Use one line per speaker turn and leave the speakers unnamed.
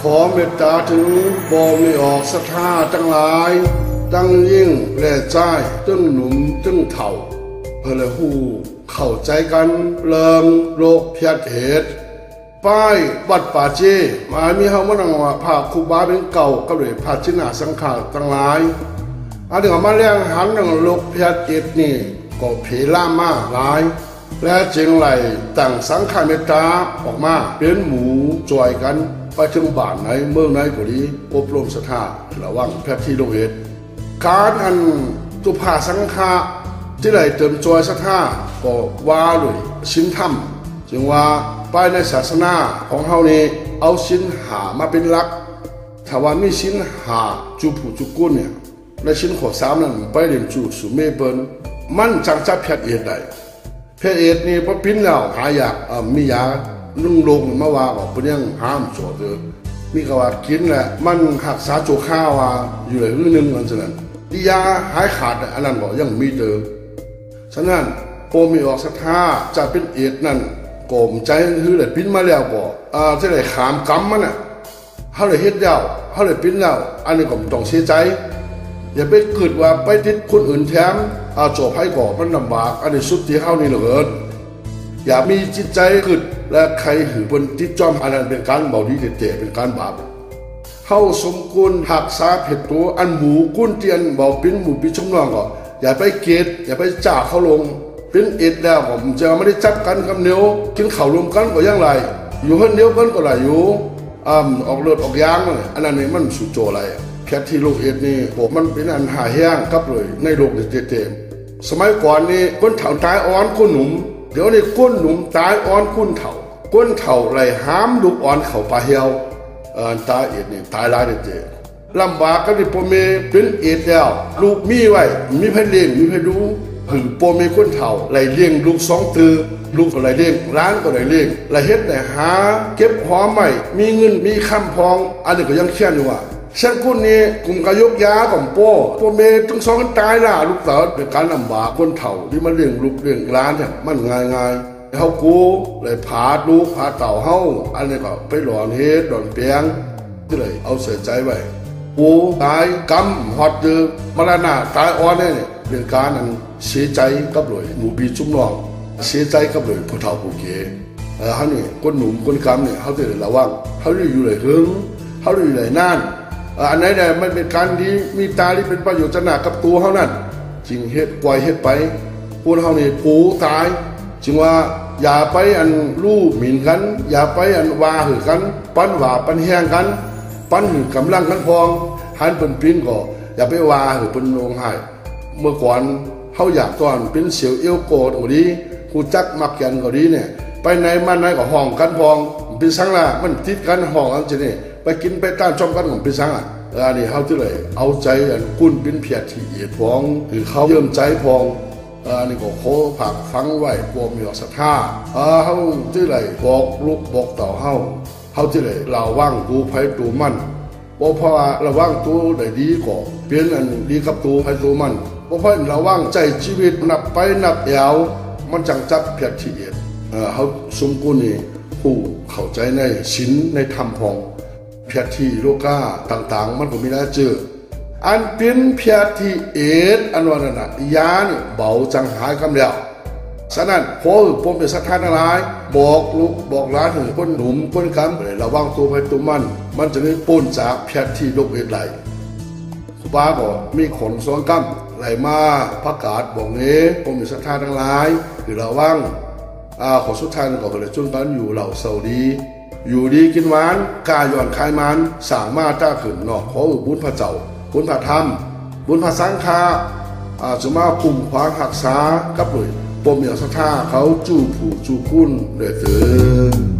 ขอเมตตาถึงบ่มีออกศรัทธาทั้งหลาย ตั้งยิ่งและใจตึงหนุ่มตึงเถ่าเพลหูเข้าใจกันเลิมโลกเพียรเหตุป้ายวัดป่าเจหมายมีเฮามานังว่าภาพคูบาเป็นเก่าก็เลยภาชินาสังขารทั้งหลายอันนี้มาเลี้ยงหันนังโลกเพียรเหตุนี่ก็เพล่ามาหลาย และจึงไหลตั้งสังขารเมตตาออกมาเป็นหมูจอยกันไปถึงบ้านไหนเมืองไหนก็ดีอบรมศรัทธาระวังแพทย์ที่โลเหตุการอันตุภาสังฆาที่ไหลเติมจอยศรัทธาก็ว่าเลยชิ้นธรรมจึงว่าไปในศาสนาของเฮานี้เอาชิ้นหามาเป็นหลักถ้าว่ามีชิ้นหาจูผูจุกุนเนี่ยและชิ้นขอสามนั้นไปเรียนจูสุเมเปินมันจังจะแพทย์เอ็ดได้ แพทย์เอ็ดนี่พอปิ้นแล้วหายากอ่ามียานุ่งลงมาว่าบอกเพิ่นยังห้ามสวดเด้อมีกว่ากินแหละมันหักษาโจข้าว่าอยู่เลยมื้อนึงอันฉะนั้นที่ยาหายขาดอันนั้นบอกยังมีเด้อฉะนั้นโปมีออกศรัทธาจะเป็นเอ็ดนั่นกลมใจคือเลยปิ้นมาแล้วบอกอ่าจะได้ขามกรรมมันน่ะเฮาเลยเฮ็ดแล้วเฮาเลยปิ้นแล้วอันนี้ก็ต้องเสียใจ อย่าไปเกิดว่าไปติดคนอื่นแถม อาจบให้ก่อมันลำบากอันนี้สุดที่เฮานี่เหลือเกินอย่ามีจิตใจกึดและใครหือบนติดจอมอันนั้นเป็นการเบาดีเตะเป็นการบาปเฮาสมควรหักษาเผ็ดตัวอันหมูกุ้นเตียนเบาปิ้นหมูปีชมน้องก็ออย่าไปเกตอย่าไปจ่าเขาลง เป็นเอ็ดแล้วผมจะไม่ได้จับกันกับเนียวกินข้าวรวมกันก็ยังไรอยู่คนเดียวกันก็ไรอยู่อ่าออกเลือดออกยางเลยอันนั้นนี่มันสุโจอะไรแค่ที่โลกเอ็ดนี่ผมมันเป็นอันหาแห้งกับเลยในโลกเต็ม สมัยก่อนนี่คนเฒ่าตายอ่อนคนหนุ่ม เดี๋ยวนี้ก้นหนุ่มตายอ่อนคนเฒ่าก้นเฒ่าไรห้ามลูกอ่อนเขาปลาเหียวเออตายเอ็ดนี่ตายหลายเด็ดๆลำบากก็ที่พ่อแม่เป็นเอ็ดแล้วลูกมีไว้มีเพื่เลี้ยงมีเพื่ดูหึงพ่อแม่คนเฒ่าไรเลี้ยงลูกสองตือลูกก็ไรเลี้ยงร้านก็ไรเลี้ยงไรเฮ็ดไรหา เก็บหอมใหม่มีเงินมีคำพองอันนี้ก็ยังเขียนอยู่ว่า ฉันคนนี้กลุ่มกายกยาของโป้พ่อแม่ทั้งสองกันตายล่ะลูกสาวเป็นการลำบากคนเฒ่าที่มาเลี้ยงลูกเลี้ยงร้านเนี่ยมันง่ายง่ายๆเฮากูเลยพาลูกพาเต่าเฮาอันนี้ก็ไปหลอนเฮ็ดหลอนเปียงก็เลยเอาเสียใจไว้กูตายกำฮอดเจอมรณะตายอ่อนเนี่ยเป็นการนั้นเสียใจกับเลยหมู่บีจุ่มน้องเสียใจกับเลยผู้เฒ่าผู้แก่เออเฮานี่คนหนุ่มคนกำเนี่ยเฮาจะระวังเฮาได้อยู่เลยถึงเฮาได้อยู่เลยนาน อันไหนเนี่ยมันเป็นการดีมีตาที่เป็นประโยชน์นากับตัวเขานั่นจริงเฮ็ดปล่อยเฮ็ดไปพวกเขานี่ปูตายจึงว่าอย่าไปอันลู่หมิ่นกัน อย่าไปอันว่าหือกัน ปั้นว่าปั้นแห้งกัน ปั้นหือกำลังกันพองหันเป็นปิ้นก็อย่าไปว่าหือเป็นลงหายเมื่อก่อนเขาอยากตอนเป็นเสียวเอี้ยวโกดก็ดีหูจักมักยันก็ดีเนี่ยไปไหนมาไหนก็ห้องกันพองเป็นสังละมันติดกันห้องอันจะนี่ ไปกินไปต้านชมกันของเป็นสังอะอันนี้เขาที่เลยเอาใจอันกุ้นเป็นเพียรที่เอียดพองคือเขาเยื่อมใจพองอันนี้ก็โคผักฟังไว้ปวมีอศรัทธาอ่าเขาที่เลยบอกลูกบอกต่าเฮาเขาที่เลยเราว่างตูไผตูมันบ่เพราะว่าระว่างตูได้ดีก็เปลี่ยนอันดีกับตูไผตูมันเพราะระว่างใจชีวิตนับไปนับยาวมันจังจับเพียรที่เอียดเออเขาสมกุนี่ผู้เข้าใจในศีลในธรรมพอง เพียรที่โลกาต่างๆ มันก็มีได้เจออันเป็นเพียรที่เอ็ดอันว่านั่นน่ะยานี่เบาจังหายกำแล้วฉะนั้นพอผมเป็นสัทธาทั้งหลาย บอกลูกบอกหลานถึงคนหนุ่มคนกำเระวังตัวไปตัวมัน มันจะได้ป้นจากเพียรที่โลกเอ็ดไหลครูบาก็มีขนสองกำไหลมาประกาศบอกเี้ผมเป็นสัทธาทั้งหลายคือระวังอ่าขอสุดท้ายก็เลยจุนกันอยู่เหล่าเสาดี อยู่ดีกินหวานกาย่อนคายมันสางมาจ้าขืนนอกขอบุญพระเจ้าบุญพระธรรม บุญพระสังฆาอาจมาคุมขวางหักษากับเลยปมเหนียวสัทธาเขาจู่ผู้จู่คุ้นเดือดเตือ